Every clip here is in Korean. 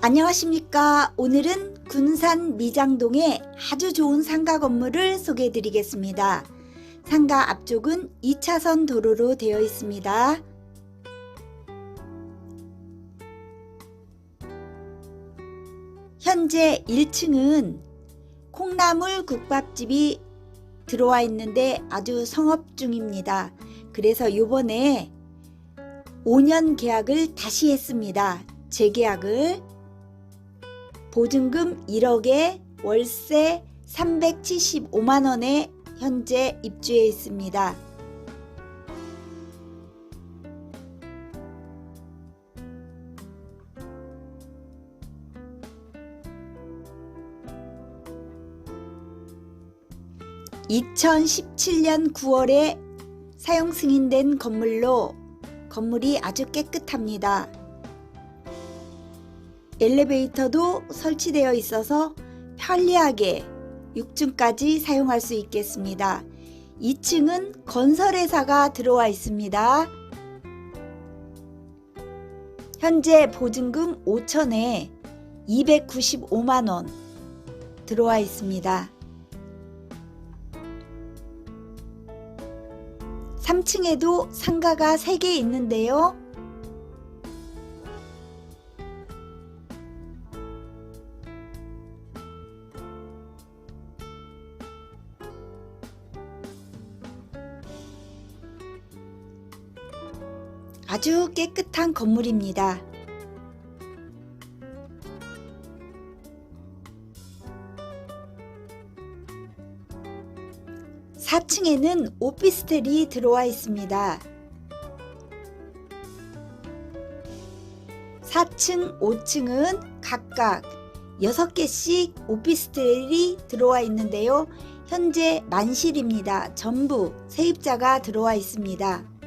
안녕하십니까. 오늘은 군산 미장동의 아주 좋은 상가 건물을 소개해 드리겠습니다. 상가 앞쪽은 2차선 도로로 되어 있습니다. 현재 1층은 콩나물 국밥집이 들어와 있는데 아주 성업 중입니다. 그래서 요번에 5년 계약을 다시 했습니다. 재계약을. 보증금 1억에 월세 375만원에 현재 입주해 있습니다. (2017년 9월에) 사용 승인된 건물로 건물이 아주 깨끗합니다. 엘리베이터도 설치되어 있어서 편리하게 6층까지 사용할 수 있겠습니다. 2층은 건설회사가 들어와 있습니다. 현재 보증금 5천에 295만원 들어와 있습니다. 3층에도 상가가 3개 있는데요. 아주 깨끗한 건물입니다. 사층에는 오피스텔이 들어와 있습니다. 4층, 5층은 각각 6개씩 오피스텔이 들어와 있는데요. 현재 만실입니다. 전부 세입자가 들어와 있습니다.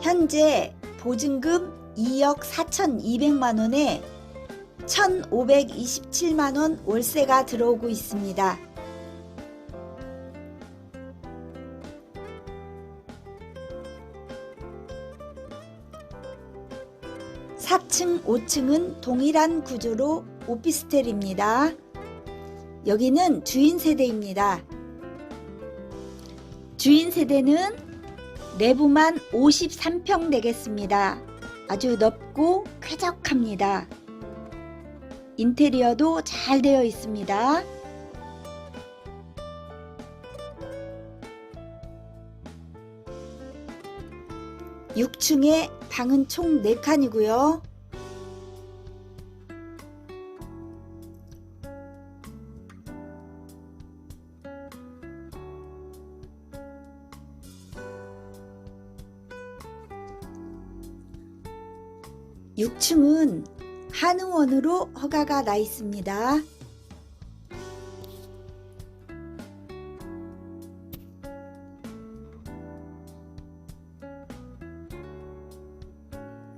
현재 보증금 2억 4,200만 원에 1,527만 원 월세가 들어오고 있습니다. 사층 5층은 동일한 구조로 오피스텔입니다. 여기는 주인 세대입니다. 주인 세대는 내부만 53평 되겠습니다. 아주 넓고 쾌적합니다. 인테리어도 잘 되어 있습니다. 육층에 방은 총 4칸이고요. 육층은 한의원으로 허가가 나 있습니다.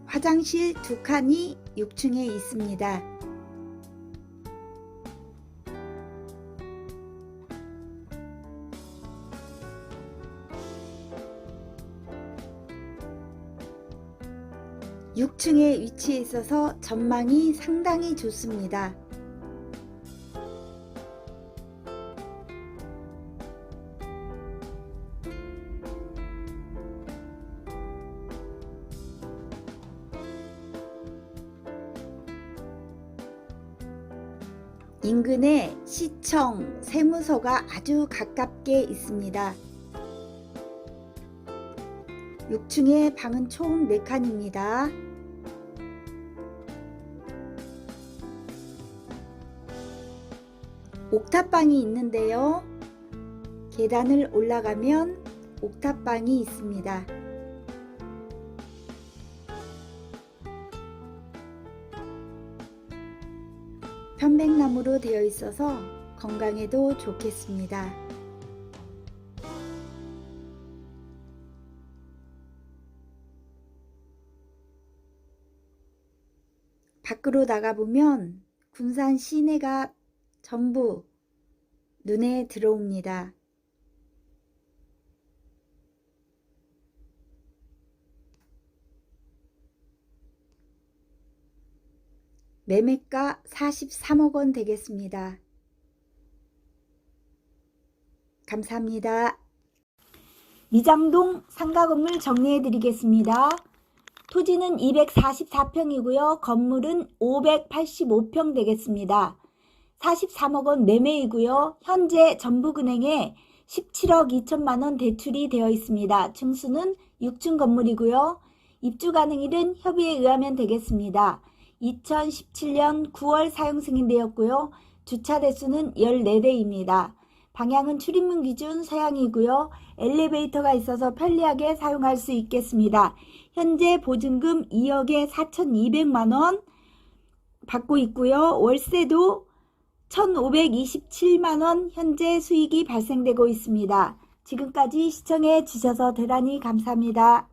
화장실 두 칸이 6층에 있습니다. 육층에 위치해 있어서 전망이 상당히 좋습니다. 인근에 시청, 세무서가 아주 가깝게 있습니다. 6층에 방은 총 4칸입니다. 옥탑방이 있는데요. 계단을 올라가면 옥탑방이 있습니다. 편백나무로 되어 있어서 건강에도 좋겠습니다. 밖으로 나가보면 군산 시내가 전부 눈에 들어옵니다. 매매가 43억 원 되겠습니다. 감사합니다. 미장동 상가 건물 정리해 드리겠습니다. 토지는 244평이고요. 건물은 585평 되겠습니다. 43억 원 매매이고요. 현재 전북은행에 17억 2천만 원 대출이 되어 있습니다. 층수는 6층 건물이고요. 입주 가능일은 협의에 의하면 되겠습니다. 2017년 9월 사용 승인되었고요. 주차 대수는 14대입니다. 방향은 출입문 기준 서양이고요. 엘리베이터가 있어서 편리하게 사용할 수 있겠습니다. 현재 보증금 2억에 4,200만 원 받고 있고요. 월세도 1,527만 원 현재 수익이 발생되고 있습니다. 지금까지 시청해 주셔서 대단히 감사합니다.